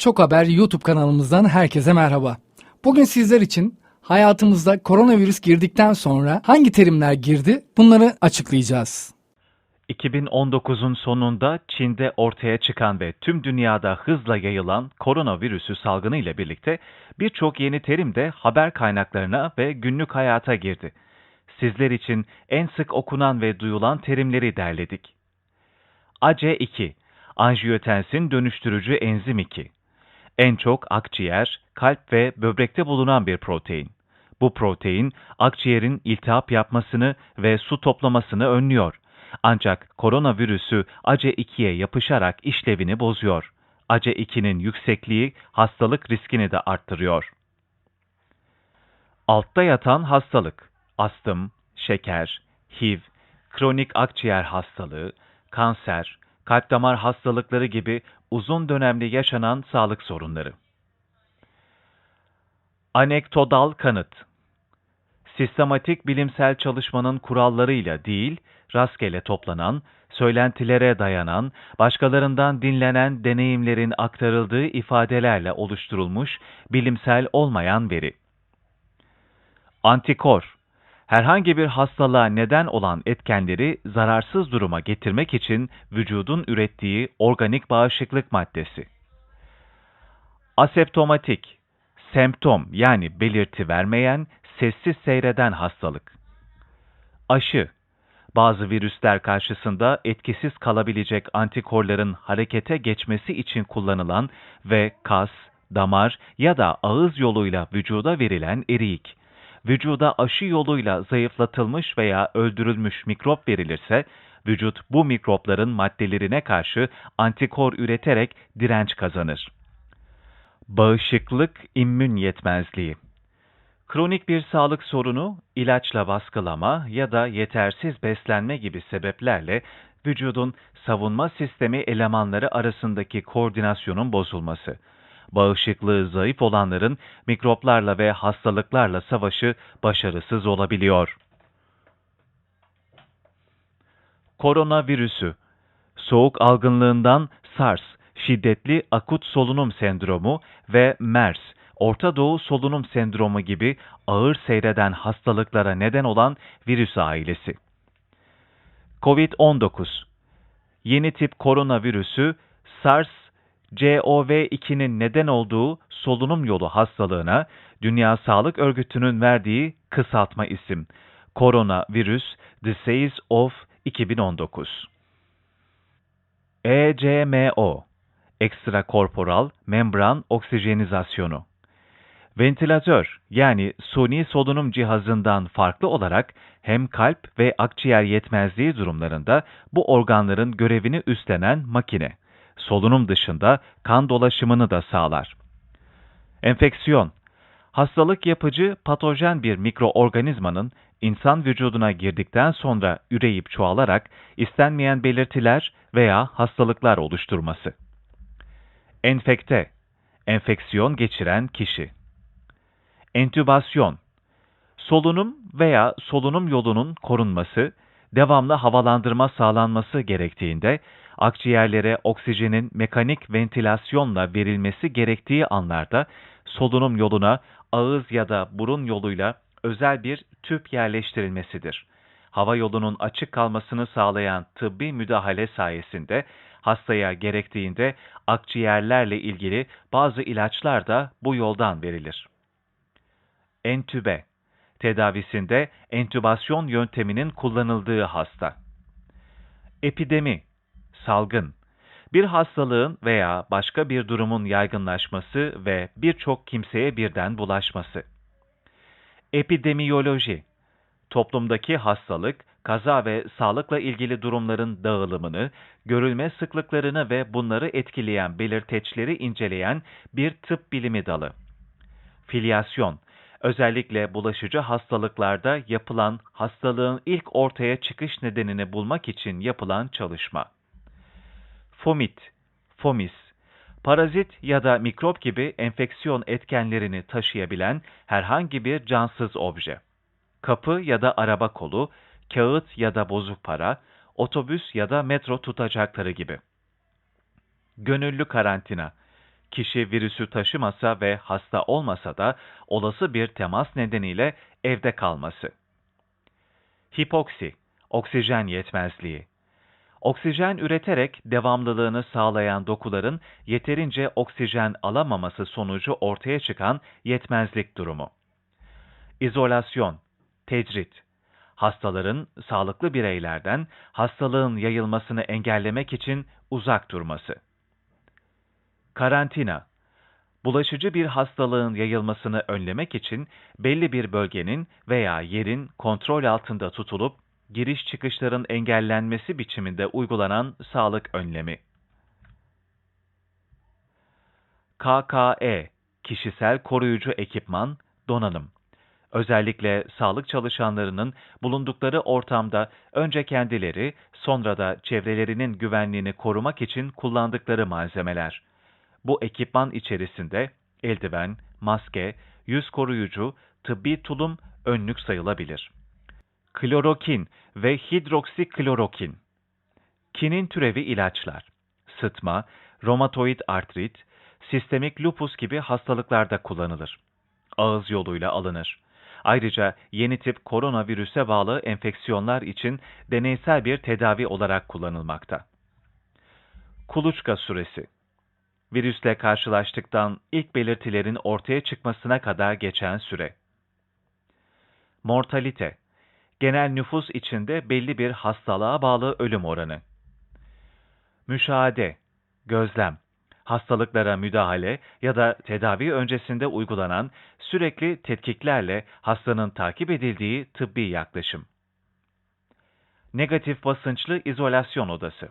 Çok Haber YouTube kanalımızdan herkese merhaba. Bugün sizler için hayatımızda koronavirüs girdikten sonra hangi terimler girdi bunları açıklayacağız. 2019'un sonunda Çin'de ortaya çıkan ve tüm dünyada hızla yayılan koronavirüsü salgını ile birlikte birçok yeni terim de haber kaynaklarına ve günlük hayata girdi. Sizler için en sık okunan ve duyulan terimleri derledik. ACE2 Anjiyotensin dönüştürücü enzim 2 En çok akciğer, kalp ve böbrekte bulunan bir protein. Bu protein akciğerin iltihap yapmasını ve su toplamasını önlüyor. Ancak koronavirüsü ACE2'ye yapışarak işlevini bozuyor. ACE2'nin yüksekliği hastalık riskini de arttırıyor. Altta yatan hastalık, astım, şeker, HIV, kronik akciğer hastalığı, kanser, kalp damar hastalıkları gibi uzun dönemli yaşanan sağlık sorunları. Anekdotal kanıt Sistematik bilimsel çalışmanın kurallarıyla değil, rastgele toplanan, söylentilere dayanan, başkalarından dinlenen deneyimlerin aktarıldığı ifadelerle oluşturulmuş bilimsel olmayan veri. Antikor Herhangi bir hastalığa neden olan etkenleri zararsız duruma getirmek için vücudun ürettiği organik bağışıklık maddesi. Aseptomatik Semptom yani belirti vermeyen, sessiz seyreden hastalık. Aşı bazı virüsler karşısında etkisiz kalabilecek antikorların harekete geçmesi için kullanılan ve kas, damar ya da ağız yoluyla vücuda verilen eriyik. Vücuda aşı yoluyla zayıflatılmış veya öldürülmüş mikrop verilirse, vücut bu mikropların maddelerine karşı antikor üreterek direnç kazanır. Bağışıklık immün yetmezliği Kronik bir sağlık sorunu, ilaçla baskılama ya da yetersiz beslenme gibi sebeplerle vücudun savunma sistemi elemanları arasındaki koordinasyonun bozulması. Bağışıklığı zayıf olanların mikroplarla ve hastalıklarla savaşı başarısız olabiliyor. Koronavirüsü Soğuk algınlığından SARS, şiddetli akut solunum sendromu ve MERS, Orta Doğu solunum sendromu gibi ağır seyreden hastalıklara neden olan virüs ailesi. COVID-19 Yeni tip koronavirüsü SARS-CoV-2'nin neden olduğu solunum yolu hastalığına Dünya Sağlık Örgütü'nün verdiği kısaltma isim. Koronavirüs Disease of 2019. ECMO Ekstrakorporal membran oksijenizasyonu Ventilatör yani suni solunum cihazından farklı olarak hem kalp ve akciğer yetmezliği durumlarında bu organların görevini üstlenen makine. Solunum dışında kan dolaşımını da sağlar. Enfeksiyon Hastalık yapıcı patojen bir mikroorganizmanın insan vücuduna girdikten sonra üreyip çoğalarak istenmeyen belirtiler veya hastalıklar oluşturması. Enfekte Enfeksiyon geçiren kişi. Entübasyon Solunum veya solunum yolunun korunması, devamlı havalandırma sağlanması gerektiğinde akciğerlere oksijenin mekanik ventilasyonla verilmesi gerektiği anlarda solunum yoluna ağız ya da burun yoluyla özel bir tüp yerleştirilmesidir. Hava yolunun açık kalmasını sağlayan tıbbi müdahale sayesinde hastaya gerektiğinde akciğerlerle ilgili bazı ilaçlar da bu yoldan verilir. Entübe Tedavisinde entübasyon yönteminin kullanıldığı hasta. Epidemi Salgın bir hastalığın veya başka bir durumun yaygınlaşması ve birçok kimseye birden bulaşması. Epidemiyoloji Toplumdaki hastalık, kaza ve sağlıkla ilgili durumların dağılımını, görülme sıklıklarını ve bunları etkileyen belirteçleri inceleyen bir tıp bilimi dalı. Filyasyon özellikle bulaşıcı hastalıklarda yapılan hastalığın ilk ortaya çıkış nedenini bulmak için yapılan çalışma. Fomit, fomis, parazit ya da mikrop gibi enfeksiyon etkenlerini taşıyabilen herhangi bir cansız obje. Kapı ya da araba kolu, kağıt ya da bozuk para, otobüs ya da metro tutacakları gibi. Gönüllü karantina, Kişi virüsü taşımasa ve hasta olmasa da olası bir temas nedeniyle evde kalması. Hipoksi, oksijen yetmezliği. Oksijen üreterek devamlılığını sağlayan dokuların yeterince oksijen alamaması sonucu ortaya çıkan yetmezlik durumu. İzolasyon, tecrit. Hastaların sağlıklı bireylerden hastalığın yayılmasını engellemek için uzak durması. Karantina. Bulaşıcı bir hastalığın yayılmasını önlemek için belli bir bölgenin veya yerin kontrol altında tutulup giriş çıkışların engellenmesi biçiminde uygulanan sağlık önlemi. KKE Kişisel koruyucu ekipman, donanım. Özellikle sağlık çalışanlarının bulundukları ortamda önce kendileri, sonra da çevrelerinin güvenliğini korumak için kullandıkları malzemeler. Bu ekipman içerisinde eldiven, maske, yüz koruyucu, tıbbi tulum, önlük sayılabilir. Klorokin ve hidroksiklorokin. Kinin türevi ilaçlar. Sıtma, romatoid artrit, sistemik lupus gibi hastalıklarda kullanılır. Ağız yoluyla alınır. Ayrıca yeni tip koronavirüse bağlı enfeksiyonlar için deneysel bir tedavi olarak kullanılmakta. Kuluçka süresi Virüsle karşılaştıktan ilk belirtilerin ortaya çıkmasına kadar geçen süre. Mortalite Genel nüfus içinde belli bir hastalığa bağlı ölüm oranı. Müşahede, gözlem, hastalıklara müdahale ya da tedavi öncesinde uygulanan sürekli tetkiklerle hastanın takip edildiği tıbbi yaklaşım. Negatif basınçlı izolasyon odası.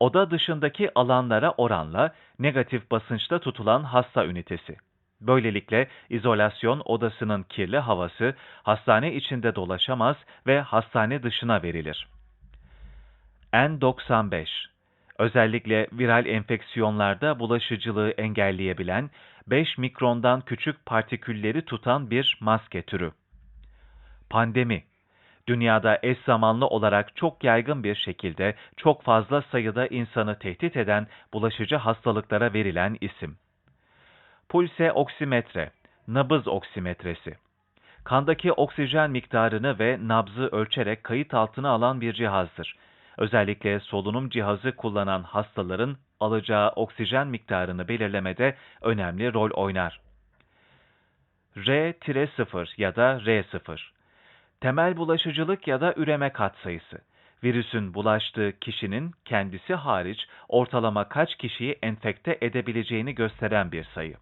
Oda dışındaki alanlara oranla negatif basınçta tutulan hasta ünitesi. Böylelikle izolasyon odasının kirli havası hastane içinde dolaşamaz ve hastane dışına verilir. N95 Özellikle viral enfeksiyonlarda bulaşıcılığı engelleyebilen 5 mikrondan küçük partikülleri tutan bir maske türü. Pandemi Dünyada eş zamanlı olarak çok yaygın bir şekilde çok fazla sayıda insanı tehdit eden bulaşıcı hastalıklara verilen isim. Pulse oksimetre, nabız oksimetresi. Kandaki oksijen miktarını ve nabzı ölçerek kayıt altına alan bir cihazdır. Özellikle solunum cihazı kullanan hastaların alacağı oksijen miktarını belirlemede önemli rol oynar. R-0 ya da R0 Temel bulaşıcılık ya da üreme katsayısı. Virüsün bulaştığı kişinin kendisi hariç ortalama kaç kişiyi enfekte edebileceğini gösteren bir sayı.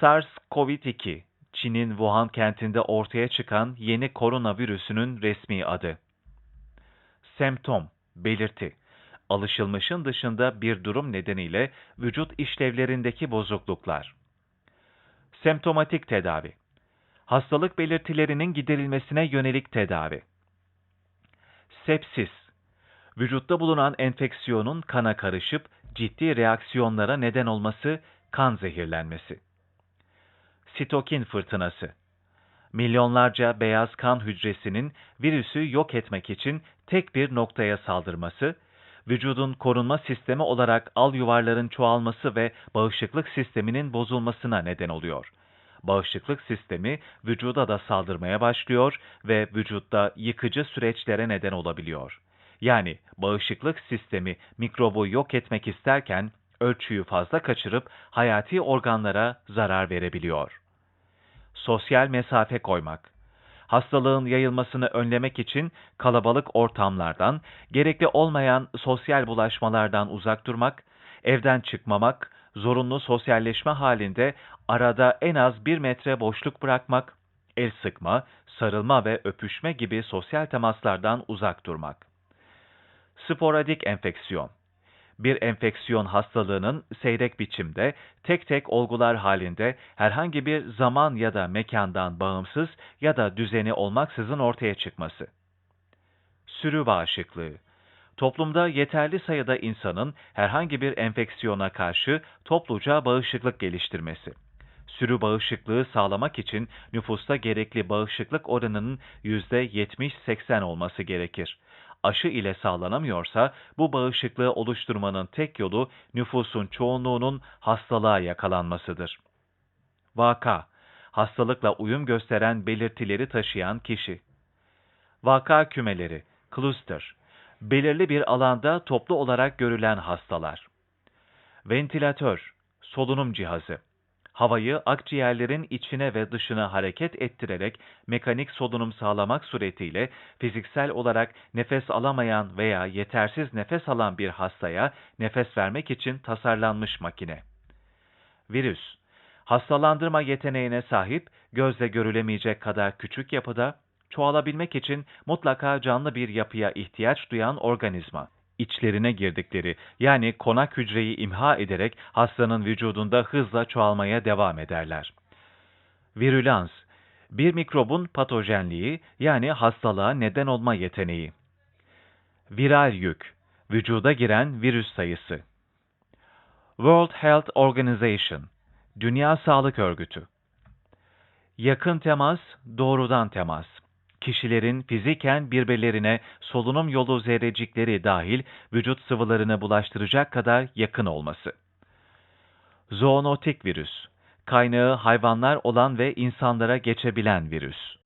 SARS-CoV-2, Çin'in Wuhan kentinde ortaya çıkan yeni koronavirüsünün resmi adı. Semptom, belirti, alışılmışın dışında bir durum nedeniyle vücut işlevlerindeki bozukluklar. Semptomatik tedavi, hastalık belirtilerinin giderilmesine yönelik tedavi. Sepsis, vücutta bulunan enfeksiyonun kana karışıp ciddi reaksiyonlara neden olması, kan zehirlenmesi. Sitokin fırtınası. Milyonlarca beyaz kan hücresinin virüsü yok etmek için tek bir noktaya saldırması, vücudun korunma sistemi olarak al yuvarların çoğalması ve bağışıklık sisteminin bozulmasına neden oluyor. Bağışıklık sistemi vücuda da saldırmaya başlıyor ve vücutta yıkıcı süreçlere neden olabiliyor. Yani bağışıklık sistemi mikrobu yok etmek isterken ölçüyü fazla kaçırıp hayati organlara zarar verebiliyor. Sosyal mesafe koymak. Hastalığın yayılmasını önlemek için kalabalık ortamlardan, gerekli olmayan sosyal bulaşmalardan uzak durmak, evden çıkmamak, zorunlu sosyalleşme halinde arada en az bir metre boşluk bırakmak, el sıkma, sarılma ve öpüşme gibi sosyal temaslardan uzak durmak. Sporadik enfeksiyon bir enfeksiyon hastalığının seyrek biçimde, tek tek olgular halinde herhangi bir zaman ya da mekandan bağımsız ya da düzeni olmaksızın ortaya çıkması. Sürü bağışıklığı Toplumda yeterli sayıda insanın herhangi bir enfeksiyona karşı topluca bağışıklık geliştirmesi. Sürü bağışıklığı sağlamak için nüfusta gerekli bağışıklık oranının %70-80 olması gerekir. Aşı ile sağlanamıyorsa bu bağışıklığı oluşturmanın tek yolu nüfusun çoğunluğunun hastalığa yakalanmasıdır. Vaka Hastalıkla uyum gösteren belirtileri taşıyan kişi. Vaka kümeleri, cluster, belirli bir alanda toplu olarak görülen hastalar. Ventilatör, solunum cihazı, havayı akciğerlerin içine ve dışına hareket ettirerek mekanik solunum sağlamak suretiyle fiziksel olarak nefes alamayan veya yetersiz nefes alan bir hastaya nefes vermek için tasarlanmış makine. Virüs, hastalandırma yeteneğine sahip, gözle görülemeyecek kadar küçük yapıda, çoğalabilmek için mutlaka canlı bir yapıya ihtiyaç duyan organizma. İçlerine girdikleri yani konak hücreyi imha ederek hastanın vücudunda hızla çoğalmaya devam ederler. Virülans, bir mikrobun patojenliği yani hastalığa neden olma yeteneği. Viral yük, vücuda giren virüs sayısı. World Health Organization, Dünya Sağlık Örgütü. Yakın temas, doğrudan temas. Kişilerin fiziken birbirlerine solunum yolu zerrecikleri dahil vücut sıvılarını bulaştıracak kadar yakın olması. Zoonotik virüs, kaynağı hayvanlar olan ve insanlara geçebilen virüs.